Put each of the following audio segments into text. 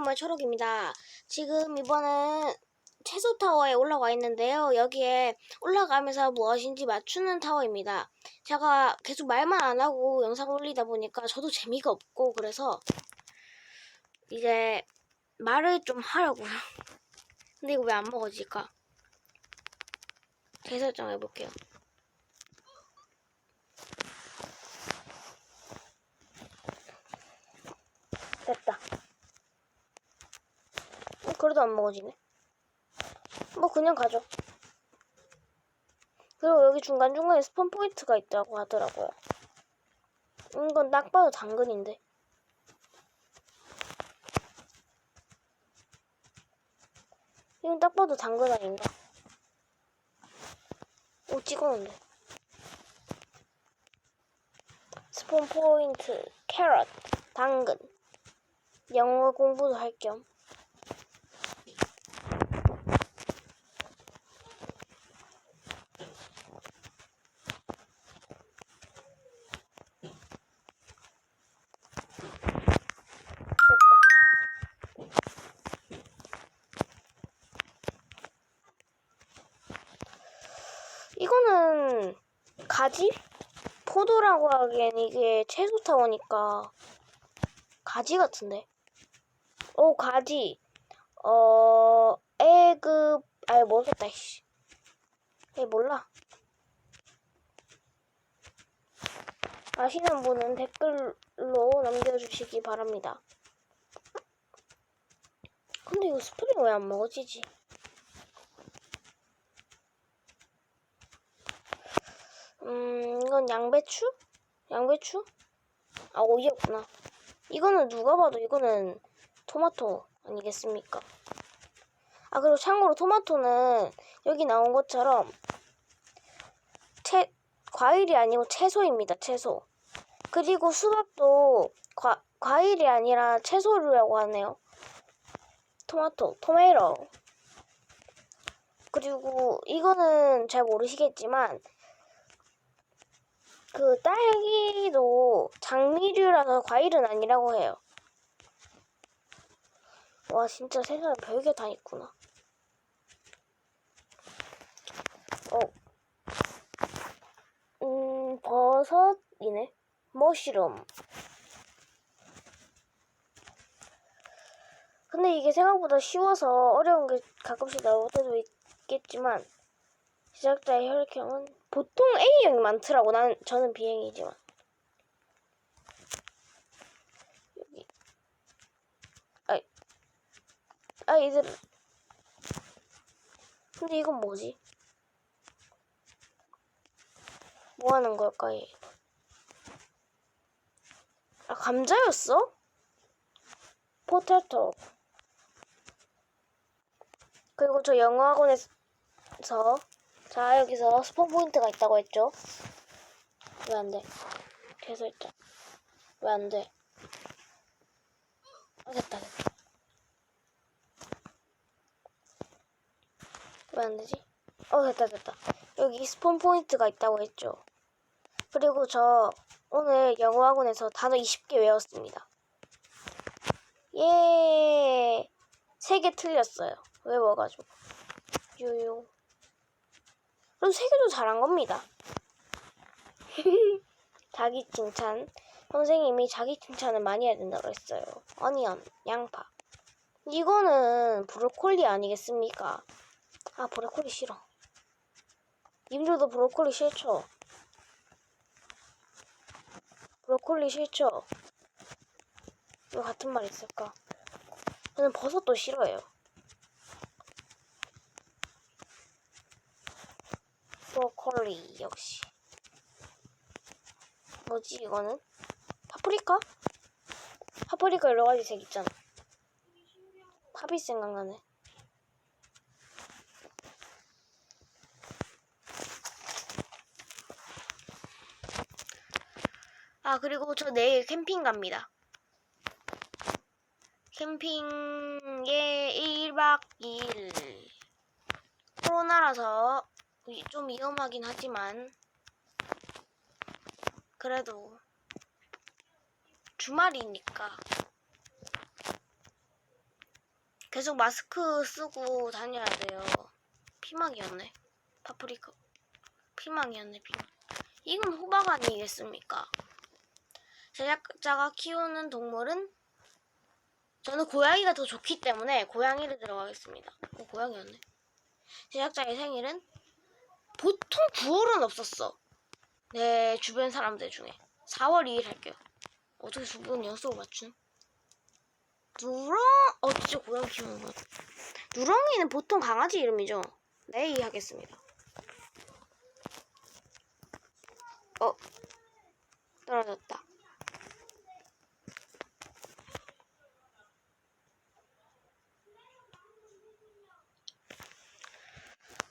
사람의 초록입니다. 지금 이번엔 채소 타워에 올라와 있는데요. 여기에 올라가면서 무엇인지 맞추는 타워입니다. 제가 계속 말만 안 하고 영상 올리다 보니까 저도 재미가 없고 그래서 이제 말을 좀 하려고요. 근데 이거 왜 안 먹어질까? 재설정 해볼게요. 됐다. 어, 그래도 안 먹어지네. 뭐 그냥 가죠. 그리고 여기 중간중간에 스폰 포인트가 있다고 하더라고요. 이건 딱 봐도 당근인데. 이건 딱 봐도 당근 아닌가? 오, 찍었는데. 스폰 포인트, 캐럿, 당근. 영어 공부도 할 겸. 이거는 가지? 포도라고 하기엔 이게 채소 타워니까 가지 같은데. 오 가지. 어 에그 아이 모르겠다. 씨. 에 몰라. 아시는 분은 댓글로 남겨주시기 바랍니다. 근데 이거 스프링 왜 안 먹어지지? 음, 이건 양배추? 양배추? 아, 오이였구나. 이거는 누가 봐도 이거는 토마토 아니겠습니까? 아, 그리고 참고로 토마토는 여기 나온 것처럼 채, 과일이 아니고 채소입니다, 채소. 그리고 수박도 과, 과일이 아니라 채소류라고 하네요. 토마토, 토메이로. 그리고 이거는 잘 모르시겠지만 그 딸기도 장미류라서 과일은 아니라고 해요. 와 진짜 세상에 별게 다 있구나. 어. 음 버섯이네. 머쉬룸. 근데 이게 생각보다 쉬워서 어려운 게 가끔씩 나올 때도 있겠지만 시작자의 혈액형은 보통 A형이 많더라고. 난 저는 B형이지만. 여기. 아, 아 이들. 근데 이건 뭐지? 뭐 하는 걸까 얘? 아 감자였어? 포테토. 그리고 저 영어 학원에서 자, 여기서 스폰 포인트가 있다고 했죠? 왜 안 돼? 재설정. 왜안 돼? 아, 됐다, 됐다. 왜 안 되지? 어, 됐다, 됐다. 여기 스폰 포인트가 있다고 했죠? 그리고 저 오늘 영어 학원에서 단어 20개 외웠습니다. 예! 3개 틀렸어요. 외워가지고. 유유. 그럼 세 개도 잘한 겁니다. 자기 칭찬. 선생님이 자기 칭찬을 많이 해야 된다고 했어요. 어니언, 양파. 이거는 브로콜리 아니겠습니까? 아, 브로콜리 싫어. 님들도 브로콜리 싫죠? 브로콜리 싫죠? 왜 같은 말 있을까? 저는 버섯도 싫어해요. 브로콜리 역시. 뭐지 이거는? 파프리카? 파프리카 여러 가지 색 있잖아. 팝이 생각나네. 아 그리고 저 내일 캠핑 갑니다. 캠핑에 1박 2일. 코로나라서 좀 위험하긴 하지만 그래도 주말이니까 계속 마스크 쓰고 다녀야 돼요. 피망이었네. 파프리카. 피망이었네, 피망. 이건 호박 아니겠습니까? 제작자가 키우는 동물은 저는 고양이가 더 좋기 때문에 고양이를 들어가겠습니다. 어, 고양이였네. 제작자의 생일은 보통 9월은 없었어. 내 주변 사람들 중에 4월 2일 할게요. 어떻게 두분 연속으로 맞추는? 누렁 어 진짜 고양이 키우는 거. 누렁이는 보통 강아지 이름이죠. 네 이해하겠습니다. 어 떨어졌다.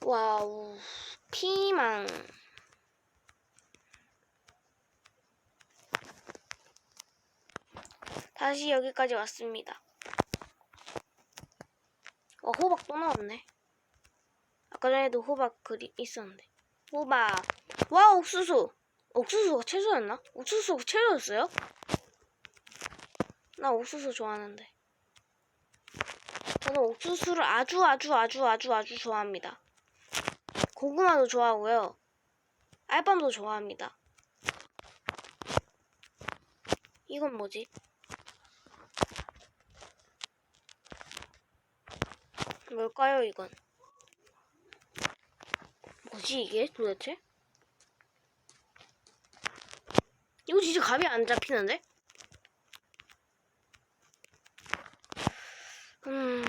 와우 피망 다시 여기까지 왔습니다. 어 호박 또 나왔네. 아까 전에도 호박 글이 있었는데 호박 와 옥수수 옥수수가 채소였나? 옥수수가 채소였어요? 나 옥수수 좋아하는데 저는 옥수수를 아주 아주 아주 아주 아주 좋아합니다. 고구마도 좋아하고요. 알밤도 좋아합니다. 이건 뭐지? 뭘까요, 이건? 뭐지, 이게 도대체? 이거 진짜 감이 안 잡히는데? 음.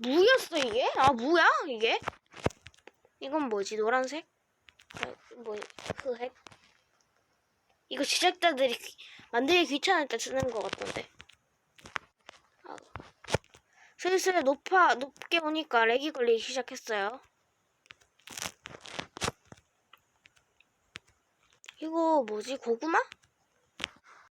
무였어 이게? 아 무야 이게? 이건 뭐지 노란색? 아, 뭐 흑색? 이거 제작자들이 귀- 만들기 귀찮을 때 쓰는 것 같던데. 아, 슬슬 높아 높게 오니까 렉이 걸리기 시작했어요. 이거 뭐지 고구마?